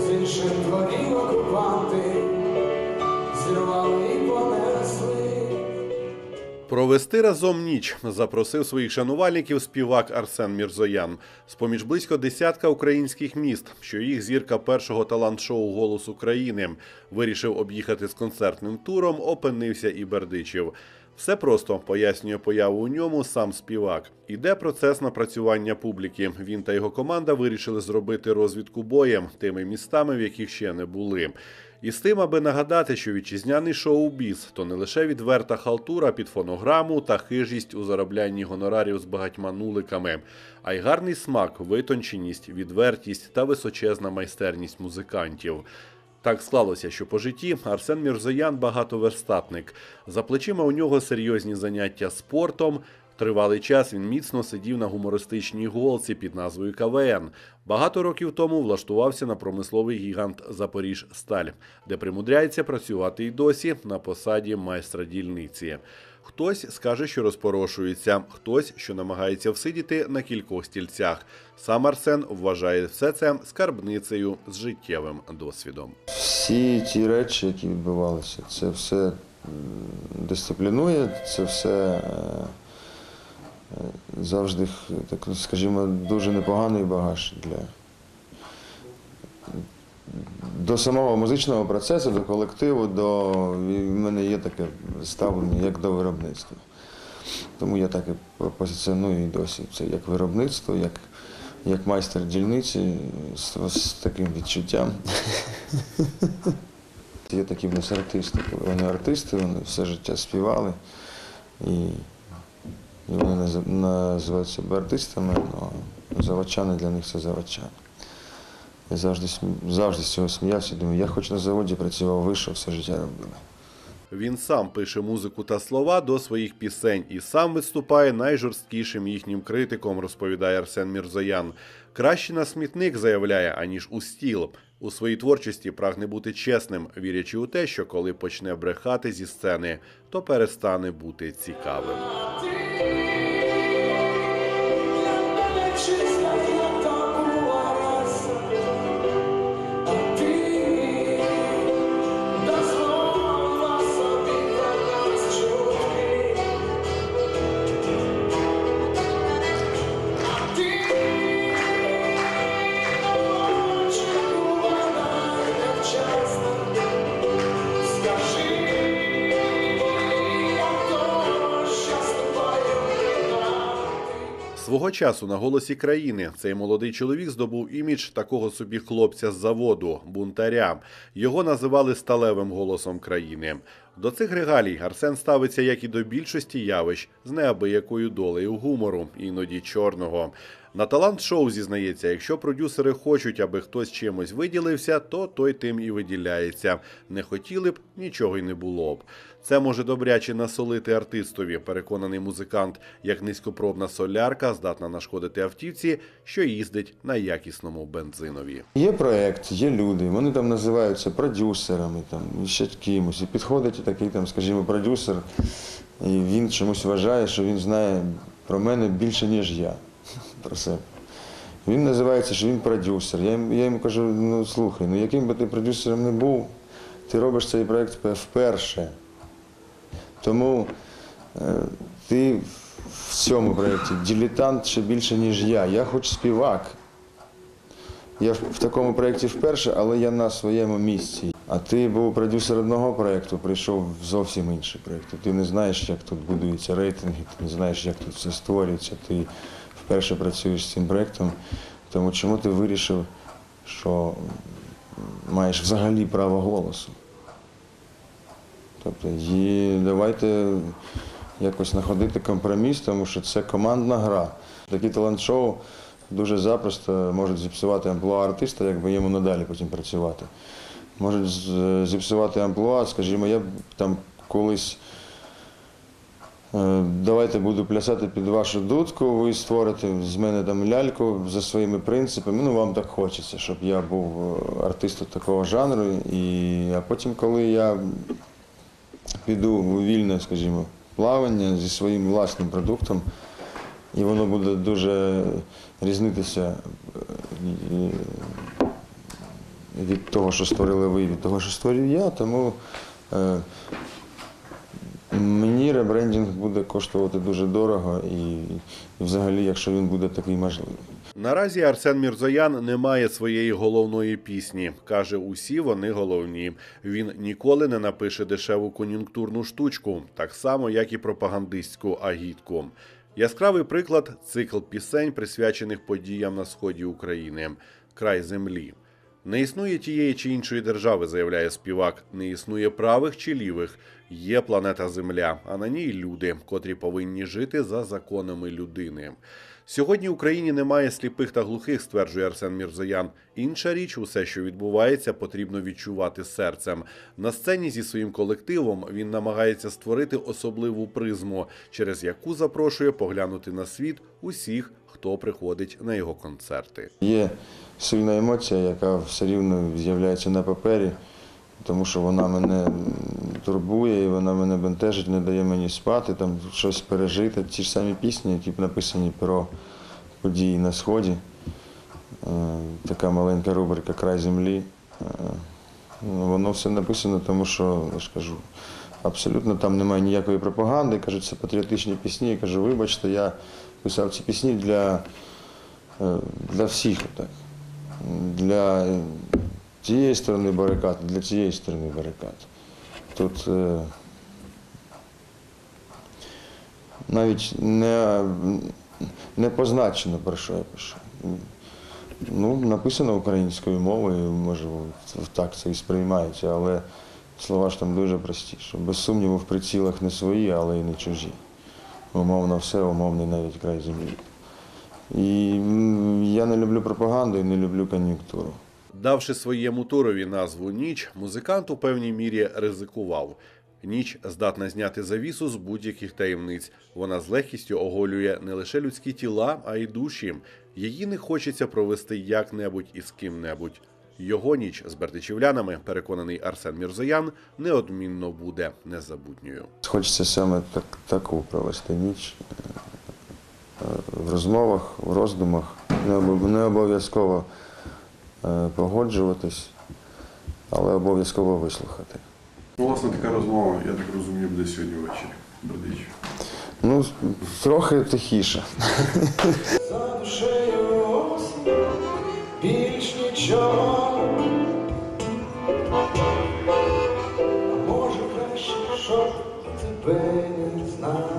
з інших дворів окупанти, зірвали понесли. Провести разом ніч запросив своїх шанувальників співак Арсен Мірзоян. З-поміж близько десятка українських міст, що їх зірка першого талант-шоу Голос України вирішив об'їхати з концертним туром, опинився і Бердичів. Все просто пояснює появу у ньому сам співак. Іде процес напрацювання публіки. Він та його команда вирішили зробити розвідку боєм тими містами, в яких ще не були. І з тим, аби нагадати, що вітчизняний шоу-біз – то не лише відверта халтура під фонограму та хижість у зароблянні гонорарів з багатьма нуликами, а й гарний смак, витонченість, відвертість та височезна майстерність музикантів. Так склалося, що по житті Арсен Мірзоян багатоверстатник. За плечима у нього серйозні заняття спортом. Тривалий час він міцно сидів на гумористичній голці під назвою КВН. Багато років тому влаштувався на промисловий гігант Запоріж Сталь, де примудряється працювати й досі на посаді майстра дільниці. Хтось скаже, що розпорошується, хтось, що намагається всидіти на кількох стільцях. Сам Арсен вважає все це скарбницею з життєвим досвідом. Всі ті речі, які відбувалися, це все дисциплінує, це все е, е, завжди, так скажімо, дуже непоганий багаж для до самого музичного процесу, до колективу, до в мене є таке ставлення як до виробництва. Тому я так і позиціоную і досі. Це як виробництво, як, як майстер дільниці з, з таким відчуттям. Є такі в нас артисти, вони артисти, вони все життя співали. І, і вони наз- називають себе артистами, але заводчани для них це заводчани. Я завжди, завжди з цього сміявся, думаю, я хоч на заводі працював, вийшов, все життя робив. Він сам пише музику та слова до своїх пісень і сам виступає найжорсткішим їхнім критиком, розповідає Арсен Мірзоян. Краще на смітник заявляє, аніж у стіл. У своїй творчості прагне бути чесним, вірячи у те, що коли почне брехати зі сцени, то перестане бути цікавим. Свого часу на голосі країни цей молодий чоловік здобув імідж такого собі хлопця з заводу, бунтаря. Його називали сталевим голосом країни. До цих регалій Арсен ставиться як і до більшості явищ з неабиякою долею гумору, іноді чорного. На талант шоу зізнається, якщо продюсери хочуть, аби хтось чимось виділився, то той тим і виділяється. Не хотіли б, нічого й не було б. Це може добряче насолити артистові, переконаний музикант, як низькопробна солярка здатна нашкодити автівці, що їздить на якісному бензинові. Є проєкт, є люди, вони там називаються продюсерами, там, і ще кимось. І підходить такий, там, скажімо, продюсер, і він чомусь вважає, що він знає про мене більше, ніж я. Про себе. Він називається, що він продюсер. Я, йому- я йому кажу, ну слухай, ну яким би ти продюсером не був, ти робиш цей проєкт вперше. Тому е, ти в цьому проєкті дилетант ще більше, ніж я. Я хоч співак. Я в в такому проєкті вперше, але я на своєму місці. А ти був продюсер одного проєкту, прийшов в зовсім інший проєкт. Ти не знаєш, як тут будуються рейтинги, ти не знаєш, як тут все створюється. Ти вперше працюєш з цим проєктом. Тому чому ти вирішив, що маєш взагалі право голосу? Тобто, і давайте якось знаходити компроміс, тому що це командна гра. Такі талант-шоу дуже запросто можуть зіпсувати амплуа артиста, якби йому надалі потім працювати. Можуть зіпсувати амплуа, скажімо, я б там колись давайте буду плясати під вашу дудку, ви створите з мене там ляльку за своїми принципами. Ну, вам так хочеться, щоб я був е, артистом такого жанру. І, а потім, коли я піду у вільне, скажімо, плавання зі своїм власним продуктом і воно буде дуже різнитися е, від того, що створили ви, від того, що створив я. Тому е, мені ребрендінг буде коштувати дуже дорого, і взагалі, якщо він буде такий можливий. Наразі Арсен Мірзоян не має своєї головної пісні. каже, усі вони головні. Він ніколи не напише дешеву кон'юнктурну штучку, так само як і пропагандистську агітку. Яскравий приклад цикл пісень, присвячених подіям на сході України, край землі. Не існує тієї чи іншої держави, заявляє співак. Не існує правих чи лівих. Є планета Земля, а на ній люди, котрі повинні жити за законами людини. Сьогодні в Україні немає сліпих та глухих, стверджує Арсен Мірзоян. Інша річ, усе, що відбувається, потрібно відчувати серцем. На сцені зі своїм колективом він намагається створити особливу призму, через яку запрошує поглянути на світ усіх, хто приходить на його концерти. Є сильна емоція, яка все рівно з'являється на папері, тому що вона мене турбує, і вона мене бентежить, не дає мені спати, там щось пережити. Ті ж самі пісні, які написані про події на Сході. Е, Така маленька рубрика Край землі. Е, ну, Воно все написано, тому що, я ж кажу, абсолютно там немає ніякої пропаганди. Кажуть, це патріотичні пісні. Я кажу, вибачте, я писав ці пісні для, е, для всіх. Так. Для тієї сторони барикад, для цієї сторони барикад. Тут е, навіть не, не позначено, про що я пишу. Ну, написано українською мовою, може, так це і сприймається, але слова ж там дуже прості, що без сумніву в прицілах не свої, але й не чужі. Умовно все, умовний навіть край землі. І я не люблю пропаганду і не люблю кон'юнктуру. Давши своєму турові назву Ніч, музикант у певній мірі ризикував. Ніч здатна зняти завісу з будь-яких таємниць. Вона з легкістю оголює не лише людські тіла, а й душі. Її не хочеться провести як-небудь і з ким-небудь. Його ніч з бердичівлянами, переконаний Арсен Мірзоян, неодмінно буде незабутньою. Хочеться саме так, таку провести ніч е, в розмовах, в роздумах. Не обов- Не обов'язково погоджуватись, але обов'язково вислухати. Ну, власне, така розмова, я так розумію, буде сьогодні ввечері. Бердич. Ну, трохи тихіше. За душею осінь, більш нічого. А може краще, щоб тебе не знати.